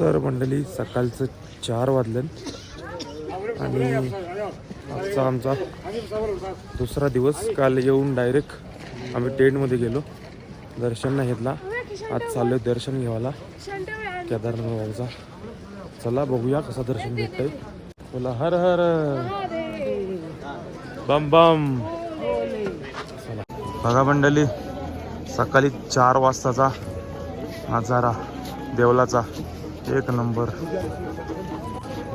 तर मंडळी सकाळचं चार वाजलं आणि आजचा आमचा दुसरा दिवस. काल येऊन डायरेक्ट आम्ही टेंटमध्ये गेलो. दर्शन नाही घेतला. आज चाललो दर्शन घ्यायला. केदारनाथ बाबाचा. चला बघूया कसं दर्शन भेटतंय. बोला हर हर. बम बम. चला बघा मंडळी सकाळी चार वाजताचा नजारा देवलाचा. एक नंबर.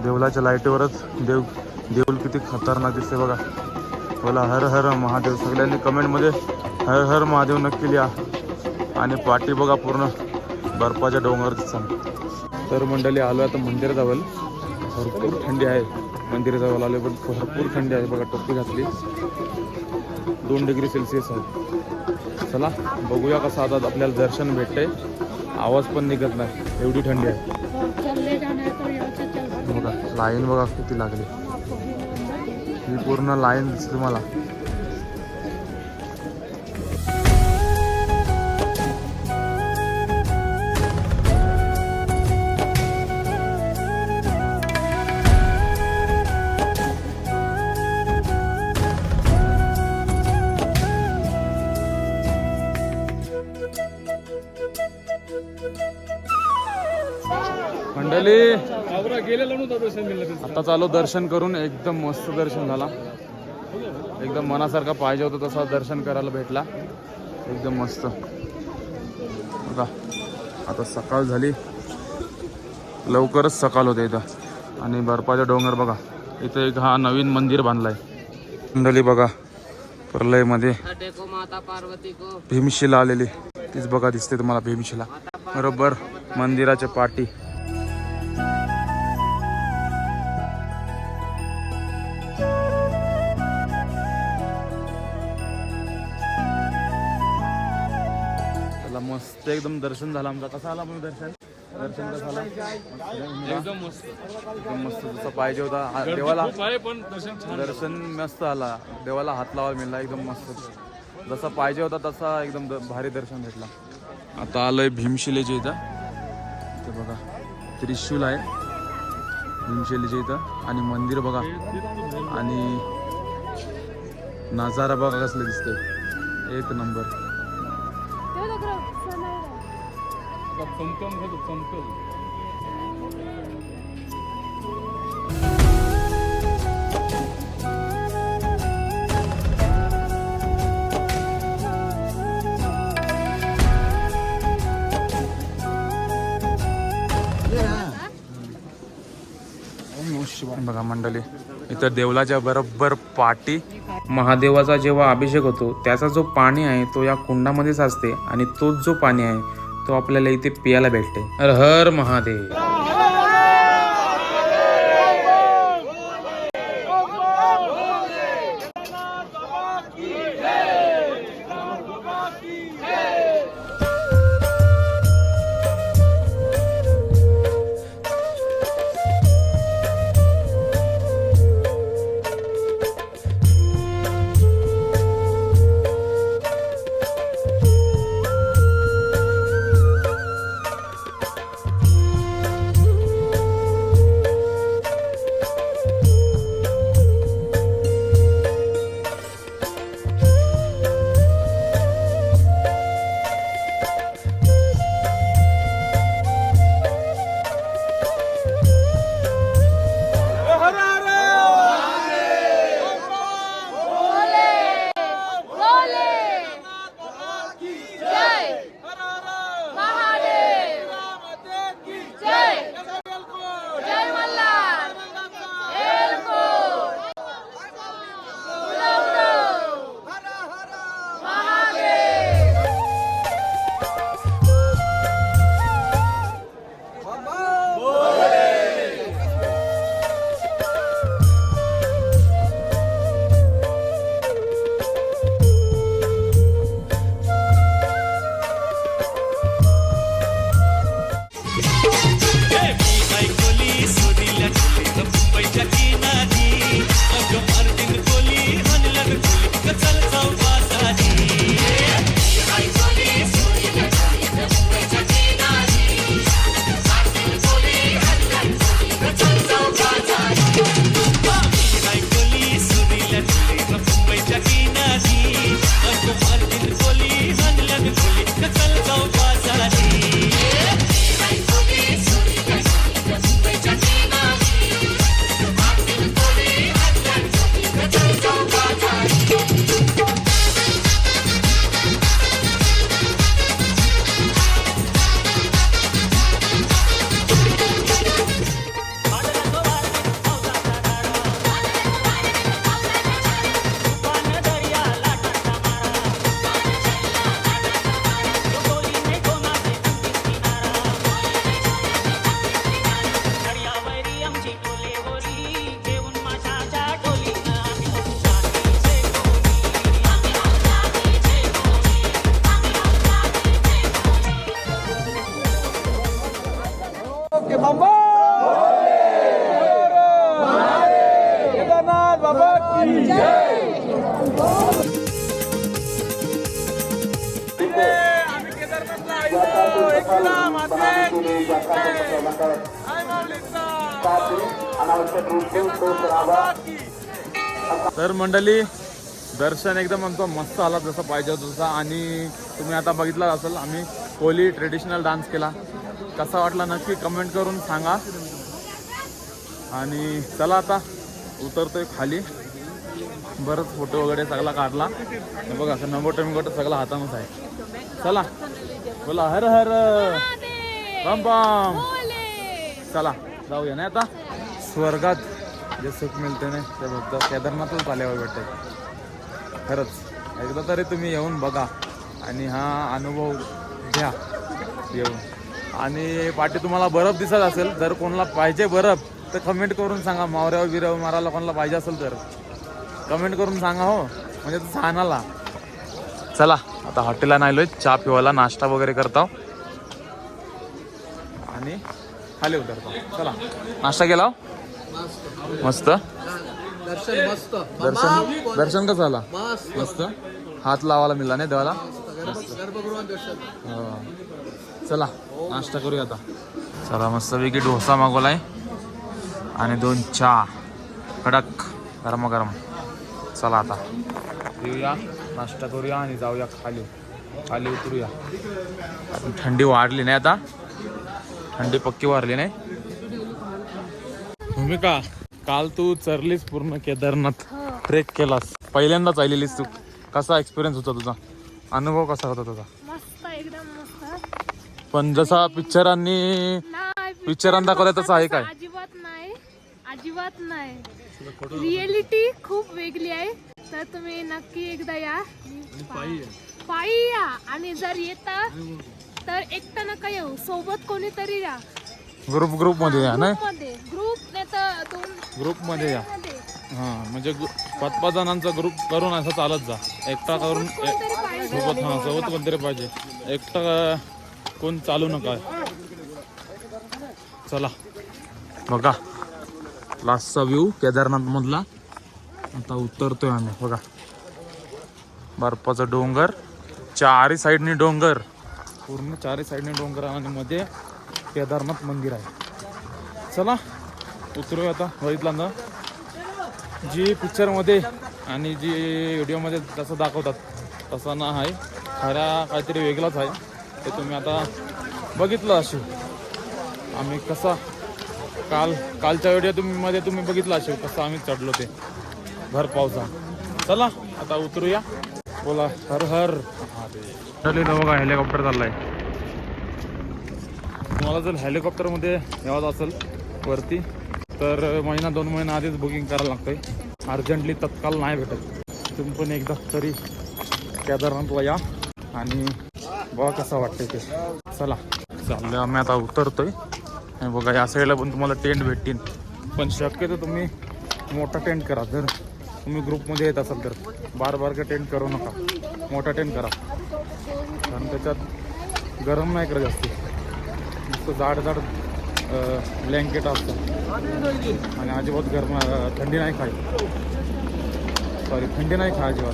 देवलाच्या लाईटीवरच देव देऊल किती खतरनाक दिसते बघा. बोला हर हर महादेव. सगळ्यांनी कमेंटमध्ये हर हर महादेव नक्की लिहा. आणि पाठी बघा पूर्ण बर्फाच्या डोंगर तर मंडळी आलो आता मंदिराजवळ. भरपूर थंडी आहे. मंदिराजवळ आलो पण भरपूर थंडी आहे बघा टोपी घातली. दोन डिग्री सेल्सिअस आहे. चला बघूया कसं आता आपल्याला दर्शन भेटतंय. आवाज पण निघत नाही. एवढी थंडी आहे. लाईन बघा किती लागली. ही पूर्ण लाईन दिसते मला मंडळी आता चालू दर्शन करून एकदम मस्त दर्शन झाला. एकदम मनासारखा पाहिजे होतं तसा दर्शन करायला भेटला. एकदम मस्त. बघा आता सकाळ झाली. लवकरच सकाळ होते इथं. आणि बर्फाचा डोंगर बघा इथं एक हा नवीन मंदिर बांधलाय. मंडळी बघा प्रलयमध्ये माता पार्वती भीमशिला आलेली. तीच बघा दिसते तुम्हाला भीमशिला. बरोबर मंदिराच्या पाठी चला मस्त एकदम दर्शन झालं आमचं. कसं आला मग दर्शन? दर्शन कसं आलं? एकदम मस्त. एकदम मस्त जसं पाहिजे होता. आ- देवाला दर्शन मस्त आला. देवाला हात लावा मिळाला एकदम मस्त. जसा पाहिजे होता तसा एकदम द- भारी दर्शन भेटला. आता आलोय भीमशिलेच्या इथं. इथं बघा त्रिशूल आहे. भीमशिलेच्या इथं. आणि मंदिर बघा. आणि नजारा बघा कसलं दिसतंय. एक नंबर. बघा मंडळी इथं देवलाच्या बरोबर पाठी महादेवाचा जेव्हा अभिषेक होतो त्याचा जो पाणी आहे तो या कुंडामध्येच असते आणि तोच जो पाणी आहे तो आपल्याला इथे पियाला भेटते हर हर महादेव. तर मंडळी दर्शन एकदम आमचा मस्त आला जसं पाहिजे तसा. आणि तुम्ही आता बघितला असेल आम्ही कोली ट्रेडिशनल डान्स केला. कसा वाटला नक्की कमेंट करून सांगा. आणि चला आता उतरतोय खाली. बरंच फोटो वगैरे सगळा काढला. बघा असं नंबर टमिकोट सगळा हातानच आहे. चला. बोला हर हर. बम बम चला जाऊया नाही आता? स्वर्गात जे सुख मिळते ना ते फक्त केदारनाथच आल्यावर भेटते खरंच एकदा तरी तुम्ही येऊन बघा आणि हा अनुभव घ्या. येऊन. आणि पाठी तुम्हाला बर्फ दिसत असेल जर कोणाला पाहिजे बर्फ तर कमेंट करून सांगा. मावऱ्यावर बिरावर मारायला कोणाला पाहिजे असेल तर. कमेंट करून सांगा हो. म्हणजे तो सांगाला चला आता हॉटेलला नाही चहा पिवायला नाश्ता वगैरे करतो आणि खाली उतरतो चला. नाश्ता केला हो? मस्त. दर्शन मस्त दर्शन दर्शन कसं झाला? मस्त. हात लावायला मिळाला नाही देवाला? हो. चला नाश्ता करूया आता. चला मस्तपैकी डोसा मागवलाय. आणि दोन चहा. कडक गरम गरम चला आता. येऊया नाश्ता करूया आणि जाऊया खाली. खाली उतरूया. थंडी वाढली नाही आता. थंडी पक्की वाढली नाही. भूमिका काल तू चरलीस पूर्ण केदारनाथ. ट्रेक केलास. पहिल्यांदा चाललेलीस तू. कसा एक्सपिरियन्स होता तुझा? अनुभव कसा होता तुझा? मस्त एकदम मस्त. पण जसा पिक्चरांनी नाही पिक्चरात दाखवलंय तसं आहे काय? अजिबात नाही. अजिबात नाही. रिअलिटी खूप वेगळी आहे. तर तुम्ही नक्की एकदा या. पायी या. आणि जर येता तर एकटा नका येऊ. सोबत कोणीतरी या. ग्रुप ग्रुपमध्ये या नाही? मध्ये. ग्रुप नाही तर दोन ग्रुपमध्ये या. मध्ये. हा म्हणजे पाच पाच जणांचा ग्रुप करून असं चालत जा. एकटा करून ए- कोणीतरी पाहिजे. सोबत हा सोबत कोणतरी पाहिजे. एकटा कोण चालू नका. चला. बघा. लास्टचा व्ह्यू केदारनाथ मधला. आता उतरतोय आम्ही. बघा. बर्फाचा डोंगर. चारी साईडनी डोंगर. पूर्ण चारही साईडने डोंगर आणि मध्ये केदारनाथ मंदिर आहे. चला उतरूया आता बघितला ना जी पिक्चरमध्ये आणि जी व्हिडिओमध्ये जसं दाखवतात तसं ना आहे. खऱ्या काहीतरी वेगळाच आहे. ते तुम्ही आता बघितलं असेल. आम्ही कसा काल कालच्या व्हिडिओ तुम्ही मध्ये तुम्ही बघितलं असेल कसं आम्ही चढलो ते. भर पावसा चला आता उतरूया. बोला हर हर. बघा हेलिकॉप्टर चाललाय. तुम्हाला जर हेलिकॉप्टरमध्ये यावं असेल वरती तर महिना दोन महिना आधीच बुकिंग करायला लागतंय. अर्जंटली तत्काल नाही भेटत. तुम्ही पण एकदा तरी केदारनाथला या आणि बघा कसं वाटतंय ते. चला. चाललं आम्ही आता उतरतोय. आणि बघा या साईडला पण तुम्हाला टेंट भेटतील. पण शक्यतो तुम्ही मोठा टेंट करा जर तुम्ही ग्रुपमध्ये येत असाल तर बार का टेंट करू नका. मोठा टेंट करा. कारण त्याच्यात गरम नाही करत जास्त. नुसतं जाड जाड ब्लँकेट असतं. आणि अजिबात गरम थंडी नाही खाय सॉरी थंडी नाही खा अजिबात.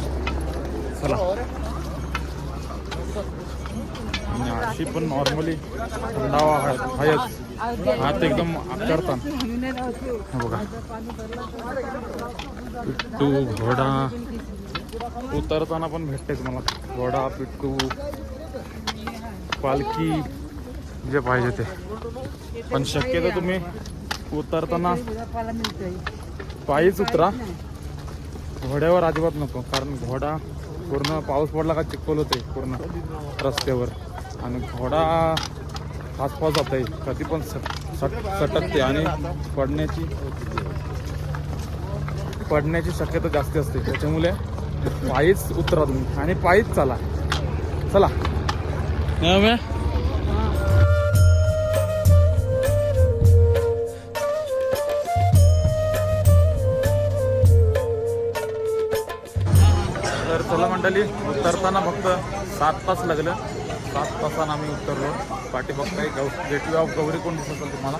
चला. आणि अशी पण नॉर्मली थंडावा आहेच हात एकदम करतात बघा. पिट्टू घोडा. उतरताना पण भेटतेच मला. घोडा पिट्टू पालखी जे पाहिजे ते. पण शक्यतो तुम्ही उतरताना पायीच उतरा. घोड्यावर अजिबात नको. कारण घोडा पूर्ण पाऊस पडला का चिखल होते पूर्ण रस्त्यावर. आणि घोडा आसपास जात आहे कधी पण सट सट सटकते आणि पडण्याची पडण्याची शक्यता जास्त असते. त्याच्यामुळे पायीच उतरा तुम्ही. आणि पायीच चाला. चला. मंडळी उतरताना फक्त सात तास लागलं. सात तासानं आम्ही उतरलो. पाठी फक्त एक गौ गेटवे ऑफ गौरीकोंड दिसत असेल तुम्हाला.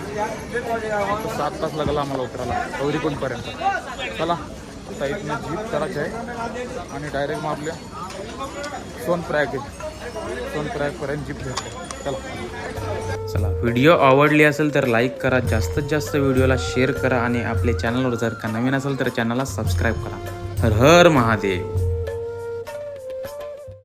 फक्त सात तास लागला आम्हाला उतरायला गौरीकोंडपर्यंत चला आता इथनं जीप करायची आहे. आणि डायरेक्ट मग आपल्या सोनप्रयाग आहे. सोनप्रयागपर्यंत जीप भेटते चला. चला व्हिडिओ आवडली असेल तर लाईक करा जास्तीत जास्त व्हिडिओला शेअर करा आणि आपल्या चॅनलवर जर का नवीन असेल तर चॅनलला सबस्क्राईब करा. हर हर महादेव.